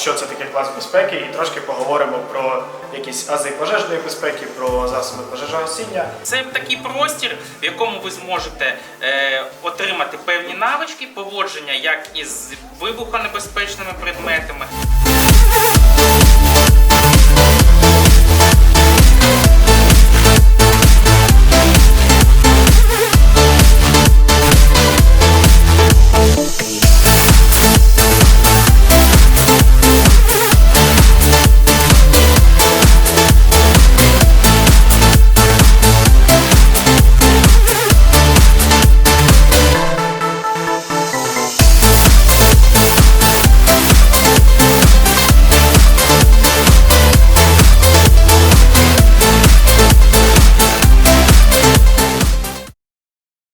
Що це таке клас безпеки і трошки поговоримо про якісь ази пожежної безпеки, про засоби пожежогасіння. Це такий простір, в якому ви зможете е, отримати певні навички поводження як із вибухонебезпечними предметами,